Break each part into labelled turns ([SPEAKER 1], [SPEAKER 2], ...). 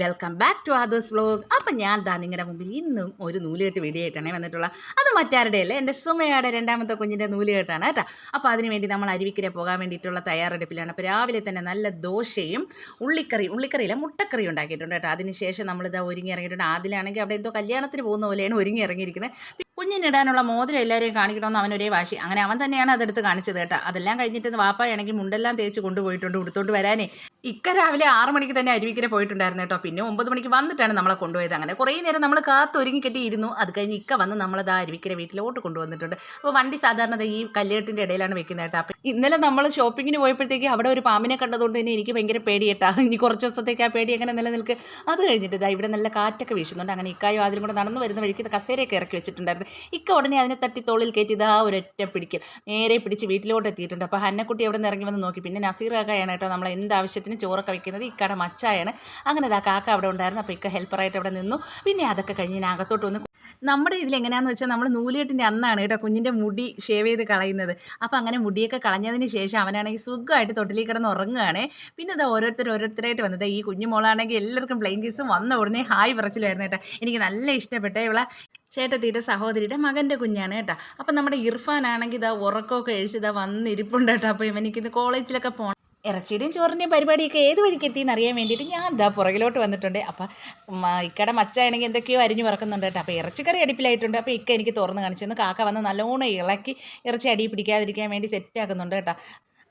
[SPEAKER 1] Welcome back to ആദോസ് vlog അപ്പം ഞാൻ ദാ നിങ്ങളുടെ മുമ്പിൽ ഇന്നും ഒരു നൂലുകെട്ട് വീഡിയോ ആയിട്ടാണ് വന്നിട്ടുള്ളത്. മറ്റാരുടെ അല്ലേ എന്റെ സുമയുടെ രണ്ടാമത്തെ കുഞ്ഞിന്റെ നൂലുകെട്ടാണ് കേട്ടോ. അപ്പോൾ അതിന് വേണ്ടി നമ്മൾ അരുവിക്കര പോകാൻ വേണ്ടിയിട്ടുള്ള തയ്യാറെടുപ്പിലാണ്. അപ്പോൾ രാവിലെ തന്നെ നല്ല ദോശയും ഉള്ളിക്കറി ഉള്ളിക്കറിയില്ല മുട്ടക്കറി ഉണ്ടാക്കിയിട്ടുണ്ട് കേട്ടോ. അതിനുശേഷം നമ്മളിതാ ഒരുങ്ങി ഇറങ്ങിയിട്ടുണ്ട്. ആദ്യമാണെങ്കിൽ അവിടെ എന്തോ കല്യാണത്തിന് പോകുന്ന പോലെയാണ് ഒരുങ്ങി ഇറങ്ങിയിരിക്കുന്നത്. കുഞ്ഞിനിടാനുള്ള മോതിരം എല്ലാവരെയും കാണിക്കണമെന്ന് അവൻ ഒരേ വാശി. അങ്ങനെ അവൻ തന്നെയാണ് അതെടുത്ത് കാണിച്ചത് കേട്ടോ. അതെല്ലാം കഴിഞ്ഞിട്ട് വാപ്പയാണെങ്കിൽ മുണ്ടെല്ലാം തേച്ച് കൊണ്ടുപോയിട്ടുണ്ട് ഉടുത്തോണ്ട് വരാനേ. ഇക്ക രാവിലെ ആറ് മണിക്ക് തന്നെ അരുവിക്കര പോയിട്ടുണ്ടായിരുന്നു കേട്ടോ. പിന്നെ ഒമ്പത് മണിക്ക് വന്നിട്ടാണ് നമ്മളെ കൊണ്ടുപോയത്. അങ്ങനെ കുറേ നേരം നമ്മൾ കാത്തൊരുങ്ങി കെട്ടിയിരുന്നു. അത് കഴിഞ്ഞ് ഇക്ക വന്ന് നമ്മളത് ആ അരുവിക്കര വീട്ടിലോട്ട് കൊണ്ടുവന്നിട്ടുണ്ട്. അപ്പോൾ വണ്ടി സാധാരണ ഈ കല്ലേട്ടിന്റെ ഇടയിലാണ് വെക്കുന്നത് അപ്പം ഇന്നലെ നമ്മൾ ഷോപ്പിങ്ങിന് പോയപ്പോഴത്തേക്ക് അവിടെ ഒരു പാമ്പിനെ കണ്ടതുകൊണ്ട് തന്നെ എനിക്ക് ഭയങ്കര പേടിയേട്ടാ ഇനി കുറച്ച് ദിവസത്തേക്ക് ആ പേടി അങ്ങനെ നിലനിൽക്ക്. അത് കഴിഞ്ഞിട്ട് ഇവിടെ നല്ല കാറ്റൊക്കെ വീശുന്നുണ്ട്. അങ്ങനെ ഇക്കായും അതിലും കൂടെ നടന്നു വരുന്ന വഴിക്ക് കസേരയൊക്കെ ഇറക്കി വെച്ചിട്ടുണ്ടായിരുന്നു. ഇക്ക ഉടനെ അതിനെ തട്ടി തോളിൽ കയറ്റി ഇതാ ഒരൊറ്റ പിടിക്കൽ നേരെ പിടിച്ച് വീട്ടിലോട്ട് എത്തിയിട്ടുണ്ട്. അപ്പോൾ ഹന്നക്കുട്ടി അവിടെ നിന്ന് ഇറങ്ങി വന്ന് നോക്കി. പിന്നെ നസീർ കാക്കയാണ് കേട്ടോ നമ്മൾ എന്ത് ആവശ്യത്തിന് ചോറൊക്കെ വെക്കുന്നത്. ഇക്കയുടെ മച്ചായാണ്. അങ്ങനെ ഇതാ കാക്ക അവിടെ ഉണ്ടായിരുന്നു. അപ്പോൾ ഇക്ക ഹെൽപ്പറായിട്ട് അവിടെ നിന്നു. പിന്നെ അതൊക്കെ കഴിഞ്ഞ് ഞാൻ അകത്തോട്ട് വന്ന് നമ്മുടെ ഇതിൽ എങ്ങനെയാണെന്ന് വെച്ചാൽ നമ്മൾ നൂലുകെട്ടിന്റെ അന്നാണ് കേട്ടോ കുഞ്ഞിന്റെ മുടി ഷേവ് ചെയ്ത് കളയുന്നത്. അപ്പോൾ അങ്ങനെ മുടിയൊക്കെ കളഞ്ഞതിന് ശേഷം അവനാണെങ്കിൽ സുഖമായിട്ട് തൊട്ടിലേക്ക് കിടന്ന് ഉറങ്ങുകയാണ്. പിന്നെ അത് ഓരോരുത്തർ ഓരോരുത്തരായിട്ട് വന്നത്. ഈ കുഞ്ഞു മോളാണെങ്കിൽ എല്ലാവർക്കും പ്ലെയിൻ കേസും വന്ന ഉടനെ ഹായ് പറച്ചിലായിരുന്നു കേട്ടോ. എനിക്ക് നല്ല ഇഷ്ടപ്പെട്ട ഇവളെ ചേട്ടത്തിയുടെ സഹോദരിയുടെ മകന്റെ കുഞ്ഞാണ് കേട്ടോ. അപ്പം നമ്മുടെ ഇർഫാൻ ആണെങ്കിൽ ഇതാ ഉറക്കമൊക്കെ കഴിച്ച് വന്നിരിപ്പുണ്ട് കേട്ടോ. അപ്പോൾ ഇവനിക്കിന്ന് കോളേജിലൊക്കെ പോകണം ഇറച്ചിയുടെയും ചോറിന്റെയും പരിപാടിയൊക്കെ ഏത് വഴിക്ക് എത്തിയെന്ന് അറിയാൻ വേണ്ടിയിട്ട് ഞാൻ ഇതാ പുറകിലോട്ട് വന്നിട്ടുണ്ട്. അപ്പം ഇക്കടെ മച്ചാണെങ്കിൽ എന്തൊക്കെയോ അരിഞ്ഞു പറക്കുന്നുണ്ട് കേട്ടോ. അപ്പോൾ ഇറച്ചിക്കറി അടുപ്പിലായിട്ടുണ്ട്. അപ്പോൾ ഇക്ക എനിക്ക് തുറന്ന് കാണിച്ചു കാക്ക വന്ന് നല്ലോണം ഇളക്കി ഇറച്ചി അടി പിടിക്കാതിരിക്കാൻ വേണ്ടി സെറ്റാക്കുന്നുണ്ട് കേട്ടോ.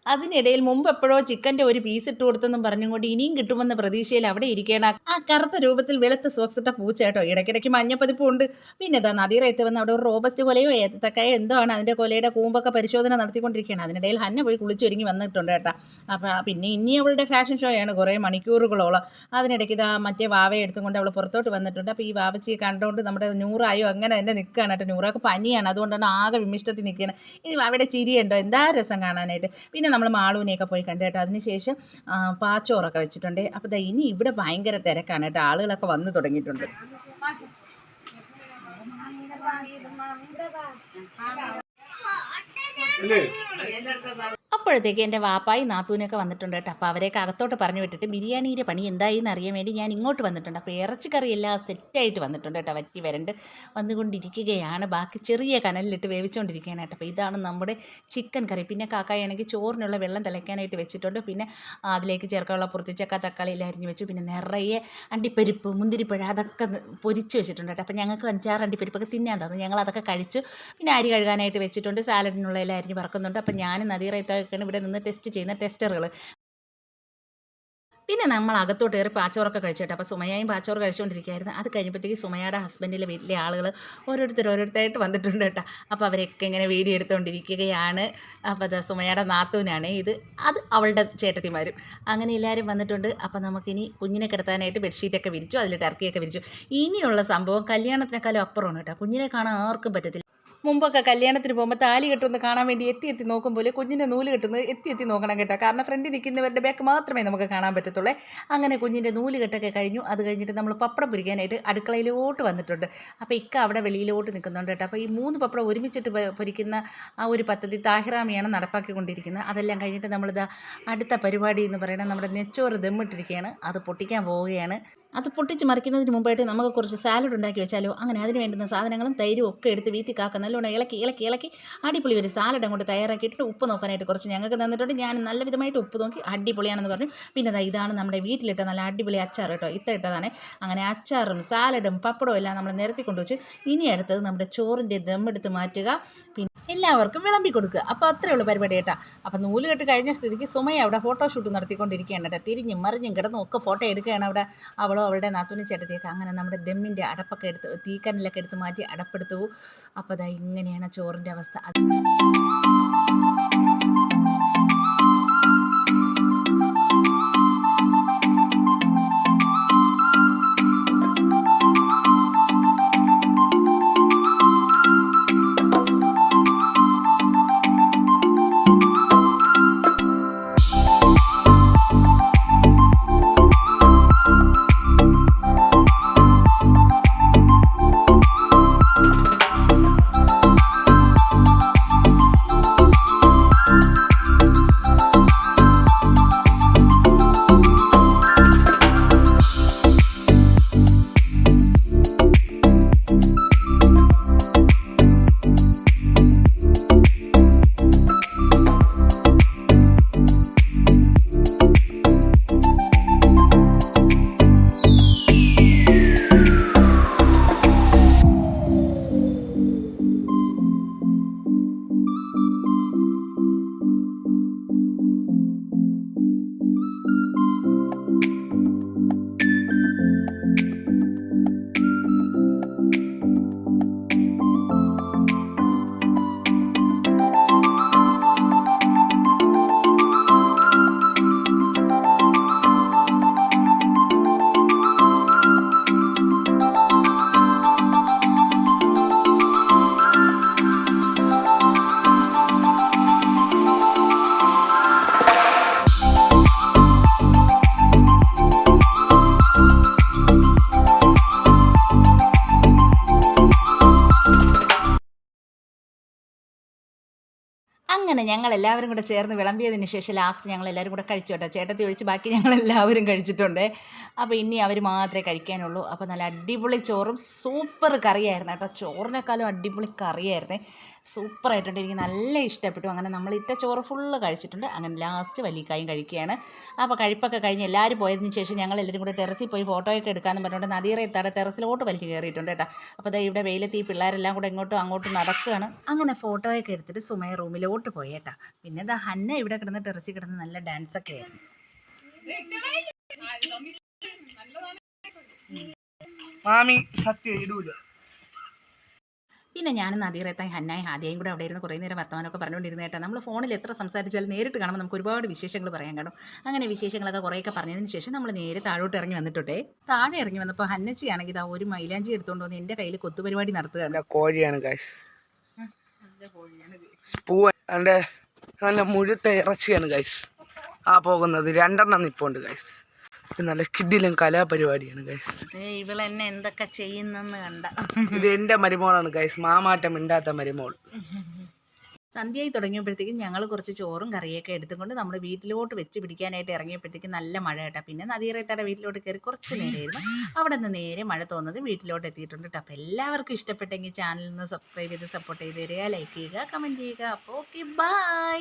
[SPEAKER 1] അതിനിടയിൽ മുമ്പ് എപ്പോഴോ ചിക്കന്റെ ഒരു പീസ് ഇട്ട് കൊടുത്തെന്നും പറഞ്ഞുകൊണ്ട് ഇനിയും കിട്ടുമെന്ന പ്രതീക്ഷയിൽ അവിടെ ഇരിക്കണ ആ കറുത്ത രൂപത്തിൽ വെളുത്ത സോക്സ് ഇട്ട പൂച്ച കേട്ടോ ഇടയ്ക്കിടയ്ക്ക് മഞ്ഞപ്പതിപ്പും ഉണ്ട് പിന്നെ ഇതാ നദീറയത്ത് വന്ന് അവിടെ ഒരു റോബസ്റ്റ് കൊലയോ ഏത്തക്കായോ എന്തോ ആണ് അതിന്റെ കൊലയുടെ കൂമ്പൊക്കെ പരിശോധന നടത്തിക്കൊണ്ടിരിക്കുകയാണ്. അതിനിടയിൽ ഹന്ന പോയി കുളിച്ചൊരുങ്ങി വന്നിട്ടുണ്ട് കേട്ടോ. അപ്പോൾ പിന്നെ ഇനി അവളുടെ ഫാഷൻ ഷോയാണ് കുറേ മണിക്കൂറുകളോളം. അതിനിടയ്ക്ക് ഇതാ മറ്റേ വാവയെ എടുത്തുകൊണ്ട് അവൾ പുറത്തോട്ട് വന്നിട്ടുണ്ട്. അപ്പോൾ ഈ വാവച്ചിയെ കണ്ടുകൊണ്ട് നമ്മുടെ നൂറായോ അങ്ങനെ തന്നെ നിൽക്കുകയാണ് കേട്ടോ. നൂറാക്ക് പനിയാണ് അതുകൊണ്ടാണ് ആകെ വിമിഷ്ടത്തിൽ നിൽക്കുന്നത് ഇനി വാവയുടെ ചിരിയുണ്ടോ? എന്താ രസം കാണാനായിട്ട്? പിന്നെ നമ്മൾ മാളൂനെയൊക്കെ പോയി കണ്ടു കേട്ടോ. അതിനുശേഷം പാച്ചോറൊക്കെ വെച്ചിട്ടുണ്ട്. അപ്പോൾ ദാ ഇനി ഇവിടെ ഭയങ്കര തിരക്കാണ് കേട്ടോ. ആളുകളൊക്കെ വന്ന് തുടങ്ങിയിട്ടുണ്ട്. അപ്പോഴത്തേക്ക് എന്റെ വാപ്പായി നാത്തൂനൊക്കെ വന്നിട്ടുണ്ട് കേട്ടോ. അപ്പോൾ അവരെയൊക്കെ അകത്തോട്ട് പറഞ്ഞു വിട്ടിട്ട് ബിരിയാണിയുടെ പണി എന്തായി അറിയാൻ വേണ്ടി ഞാൻ ഇങ്ങോട്ട് വന്നിട്ടുണ്ട്. അപ്പോൾ ഇറച്ചിക്കറി എല്ലാം സെറ്റായിട്ട് വന്നിട്ടുണ്ട് കേട്ടോ. വറ്റി വരണ്ട് വന്നുകൊണ്ടിരിക്കുകയാണ്. ബാക്കി ചെറിയ കനലിലിട്ട് വേവിച്ചുകൊണ്ടിരിക്കുകയാണ് കേട്ടോ. അപ്പോൾ ഇതാണ് നമ്മുടെ ചിക്കൻ കറി. പിന്നെ കാക്കായാണെങ്കിൽ ചോറിനുള്ള വെള്ളം തിളയ്ക്കാനായിട്ട് വെച്ചിട്ടുണ്ട്. പിന്നെ അതിലേക്ക് ചേർക്കാനുള്ള പൊറത്തിച്ചക്ക തക്കാളി എല്ലാം അരിഞ്ഞ് വെച്ചു. പിന്നെ നിറയെ അണ്ടിപ്പരിപ്പ് മുന്തിരിപ്പഴ അതൊക്കെ പൊരിച്ച് വെച്ചിട്ടുണ്ട് കേട്ടോ. അപ്പോൾ ഞങ്ങൾക്ക് അഞ്ചാറ് അണ്ടിപ്പരിപ്പൊക്കെ തിന്നാൻ തന്നു. ഞങ്ങൾ അതൊക്കെ കഴിച്ചു. പിന്നെ അരി കഴുകാനായിട്ട് വെച്ചിട്ടുണ്ട്. സാലഡിനുള്ള എല്ലാം അരിഞ്ഞ് പറക്കുന്നുണ്ട് അപ്പോൾ ഞാൻ നദീറയത്തൊക്കെയാണ് ഇവിടെ നിന്ന് ടെസ്റ്റ് ചെയ്യുന്ന ടെസ്റ്ററുകൾ പിന്നെ നമ്മൾ അകത്തോട്ട് കയറി പാച്ചോറൊക്കെ കഴിച്ചിട്ട് അപ്പോൾ സുമയായും പാച്ചോറ് കഴിച്ചുകൊണ്ടിരിക്കുകയായിരുന്നു. അത് കഴിഞ്ഞപ്പോഴത്തേക്ക് സുമയുടെ ഹസ്ബൻഡിലെ വീട്ടിലെ ആളുകൾ ഓരോരുത്തർ ഓരോരുത്തരായിട്ട് വന്നിട്ടുണ്ട് കേട്ടോ. അപ്പോൾ അവരൊക്കെ ഇങ്ങനെ വീഡിയോ എടുത്തുകൊണ്ടിരിക്കുകയാണ്. അപ്പോൾ അത് സുമയുടെ നാത്തൂനാണ് ഇത്. അത് അവളുടെ ചേട്ടത്തിമാരും. അങ്ങനെ എല്ലാവരും വന്നിട്ടുണ്ട്. അപ്പോൾ നമുക്കിനി കുഞ്ഞിനെ കിടത്താനായിട്ട് ബെഡ്ഷീറ്റൊക്കെ വിരിച്ചു അതിൽ ടർക്കിയൊക്കെ വിരിച്ചു. ഇനിയുള്ള സംഭവം കല്യാണത്തിനേക്കാളും അപ്പുറമാണ് കേട്ടോ. കുഞ്ഞിനെ കാണാൻ ആർക്കും പറ്റത്തില്ല. മുമ്പൊക്കെ കല്യാണത്തിന് പോകുമ്പോൾ താലി കെട്ടുമെന്ന് കാണാൻ വേണ്ടി എത്തി എത്തി നോക്കുമ്പോൾ കുഞ്ഞിന്റെ നൂൽ കെട്ടുന്നത് എത്തി എത്തി നോക്കണം കേട്ടോ. കാരണം ഫ്രണ്ടിൽ നിൽക്കുന്നവരുടെ ബാക്ക് മാത്രമേ നമുക്ക് കാണാൻ പറ്റത്തുള്ളൂ. അങ്ങനെ കുഞ്ഞിന്റെ നൂൽ കെട്ടൊക്കെ കഴിഞ്ഞു. അത് കഴിഞ്ഞിട്ട് നമ്മൾ പപ്പടം പൊരിക്കാനായിട്ട് അടുക്കളയിലോട്ട് വന്നിട്ടുണ്ട്. അപ്പോൾ ഇക്ക അവിടെ വെളിയിലോട്ട് നിൽക്കുന്നുണ്ട് കേട്ടോ. അപ്പോൾ ഈ മൂന്ന് പപ്പടം ഒരുമിച്ചിട്ട് പൊരിക്കുന്ന ആ ഒരു പദ്ധതി താഹിറാമിയാണ് നടപ്പാക്കിക്കൊണ്ടിരിക്കുന്നത്. അതെല്ലാം കഴിഞ്ഞിട്ട് നമ്മളിതാ അടുത്ത പരിപാടി എന്ന് പറയുന്നത് നമ്മുടെ നെച്ചോറ് ദമ്മിട്ടിരിക്കുകയാണ്. അത് പൊട്ടിക്കാൻ പോവുകയാണ്. അത് പൊട്ടിച്ച് മറിക്കുന്നതിന് മുമ്പായിട്ട് നമുക്ക് കുറച്ച് സാലഡ് ഉണ്ടാക്കി വെച്ചാലോ? അങ്ങനെ അതിന് വേണ്ടുന്ന സാധനങ്ങളും തൈരും ഒക്കെ എടുത്ത് വീത്തി കാക്ക നല്ലോണം ഇളക്കി ഇളക്കി ഇളക്കി അടിപൊളി ഒരു സാലഡ് അങ്ങോട്ട് തയ്യാറാക്കിയിട്ട് ഉപ്പ് നോക്കാനായിട്ട് കുറച്ച് ഞങ്ങൾക്ക് തന്നിട്ടുണ്ട്. ഞാൻ നല്ല വിധമായിട്ട് ഉപ്പ് നോക്കി അടിപൊളിയാണെന്ന് പറഞ്ഞു. പിന്നെ ഇതാണ് നമ്മുടെ വീട്ടിലിട്ട നല്ല അടിപൊളി അച്ചാർ കേട്ടോ. ഇത്ത ഇട്ടതാണ്. അങ്ങനെ അച്ചാറും സാലഡും പപ്പടവും എല്ലാം നമ്മൾ നിരത്തി കൊണ്ടുവച്ച് ഇനി അടുത്തത് നമ്മുടെ ചോറിന്റെ ദമ്മെടുത്ത് മാറ്റുക. പിന്നെ എല്ലാവർക്കും വിളമ്പി കൊടുക്കുക. അപ്പോൾ അത്രയേ ഉള്ളൂ പരിപാടി കേട്ടോ. അപ്പോൾ നൂൽ കെട്ട് കഴിഞ്ഞ സ്ഥിതിക്ക് സുമയ അവിടെ ഫോട്ടോഷൂട്ട് നടത്തിക്കൊണ്ടിരിക്കുകയാണ് കേട്ടോ. തിരിഞ്ഞും മറിഞ്ഞും കിടന്നും ഒക്കെ ഫോട്ടോ എടുക്കുകയാണ് അവിടെ. അവളോ അവളുടെ നാത്തൂനും ചേട്ടത്തിയൊക്കെ അങ്ങനെ നമ്മുടെ ദമ്മിന്റെ അടപ്പൊക്കെ എടുത്ത് തീക്കനലൊക്കെ എടുത്ത് മാറ്റി അടപ്പെടുത്തു. അപ്പോൾ അതാ ഇങ്ങനെയാണ് ചോറിന്റെ അവസ്ഥ. അങ്ങനെ ഞങ്ങൾ എല്ലാവരും കൂടെ ചേർന്ന് വിളമ്പിയതിന് ശേഷം ലാസ്റ്റ് ഞങ്ങൾ എല്ലാവരും കൂടെ കഴിച്ചു കേട്ടോ. ചേട്ടത്തി ഒഴിച്ച് ബാക്കി ഞങ്ങൾ എല്ലാവരും കഴിച്ചിട്ടുണ്ട്. അപ്പോൾ ഇനി അവർ മാത്രമേ കഴിക്കാനുള്ളൂ. അപ്പോൾ നല്ല അടിപൊളി ചോറും സൂപ്പർ കറിയായിരുന്നു കേട്ടോ. ചോറിനേക്കാളും അടിപൊളി കറിയായിരുന്നു. സൂപ്പറായിട്ടുണ്ട്. എനിക്ക് നല്ല ഇഷ്ടപ്പെട്ടു. അങ്ങനെ നമ്മൾ ഇട്ട ചോറ് ഫുള്ള് കഴിച്ചിട്ടുണ്ട്. അങ്ങനെ ലാസ്റ്റ് വലിയക്കായും കഴിക്കുകയാണ്. അപ്പോൾ കഴിപ്പൊക്കെ കഴിഞ്ഞ് എല്ലാവരും പോയതിന് ശേഷം ഞങ്ങൾ എല്ലാവരും കൂടെ ടെറസിൽ പോയി ഫോട്ടോയൊക്കെ എടുക്കാമെന്ന് പറഞ്ഞുകൊണ്ട് നദീറെ എത്താതെ ടെറസിലോട്ട് വലിക്ക് കയറിയിട്ടുണ്ട് കേട്ടോ. അപ്പോൾ ദേ ഇവിടെ വെയിലെത്തി ഈ പിള്ളേരെല്ലാം കൂടെ ഇങ്ങോട്ടും അങ്ങോട്ടും നടക്കുകയാണ്. അങ്ങനെ ഫോട്ടോയൊക്കെ എടുത്തിട്ട് സുമയ റൂമിലോട്ട് പോയി കേട്ടോ. പിന്നെ ദാ ഹന്ന ഇവിടെ കിടന്ന് ടെറസിൽ കിടന്ന് നല്ല ഡാൻസൊക്കെ ആയിരുന്നു.
[SPEAKER 2] മാമി സത്യം ഇടൂല.
[SPEAKER 1] പിന്നെ ഞാനും നദീറെത്താൻ ഹന്നായി ആദ്യം കൂടെ അവിടെ ഇരുന്ന് കുറേ നേരം വർത്തമാനമൊക്കെ പറഞ്ഞുകൊണ്ടിരുന്ന കേട്ടോ. നമ്മൾ ഫോണിൽ എത്ര സംസാരിച്ചാലും നേരിട്ട് കാണുമ്പോൾ നമുക്ക് ഒരുപാട് വിശേഷങ്ങൾ പറയാൻ കാണും. അങ്ങനെ വിശേഷങ്ങളൊക്കെ കുറേയൊക്കെ പറഞ്ഞതിന് ശേഷം നമ്മൾ നേരെ താഴോട്ട് ഇറങ്ങി വന്നിട്ടുണ്ടേ താഴെ ഇറങ്ങി വന്നപ്പോൾ ഹന്നച്ചി ആണെങ്കിൽ ഇതാ ഒരു മൈലാഞ്ചി എടുത്തുകൊണ്ട് വന്ന് എന്റെ കയ്യിൽ കൊത്തുപരിപാടി നടത്തുകയാണ്
[SPEAKER 2] കോഴിയാണ് നല്ല മുഴുത്ത ഇറച്ചിയാണ് ഗൈസ് ആ പോകുന്നത്. രണ്ടെണ്ണം നിപ്പുണ്ട് ഗൈസ് നല്ല കിഡിലും കലാപരിപാടിയാണ് ഗൈസ്
[SPEAKER 1] ഇവളെന്നെ എന്തൊക്കെ ചെയ്യുന്നെന്ന് കണ്ട.
[SPEAKER 2] ഇത് എന്റെ മരുമോളാണ് ഗൈസ് മാമാറ്റം ഇണ്ടാത്ത മരുമോൾ.
[SPEAKER 1] സന്ധ്യയായി തുടങ്ങിയപ്പോഴത്തേക്കും ഞങ്ങൾ കുറച്ച് ചോറും കറിയൊക്കെ എടുത്തുകൊണ്ട് നമ്മൾ വീട്ടിലോട്ട് വെച്ച് പിടിക്കാനായിട്ട് ഇറങ്ങിയപ്പോഴത്തേക്കും നല്ല മഴ കേട്ടോ. പിന്നെ നദീറേത്തയുടെ വീട്ടിലോട്ട് കയറി കുറച്ച് നേരമായിരുന്നു. അവിടെ നിന്ന് നേരെ മഴ തോന്നുന്നത് വീട്ടിലോട്ട് എത്തിയിട്ടുണ്ട് കേട്ടോ. അപ്പോൾ എല്ലാവർക്കും ഇഷ്ടപ്പെട്ടെങ്കിൽ ചാനലിൽ നിന്ന് സബ്സ്ക്രൈബ് ചെയ്ത് സപ്പോർട്ട് ചെയ്ത് തരിക ലൈക്ക് ചെയ്യുക കമന്റ് ചെയ്യുക. അപ്പോൾ ഓക്കെ ബൈ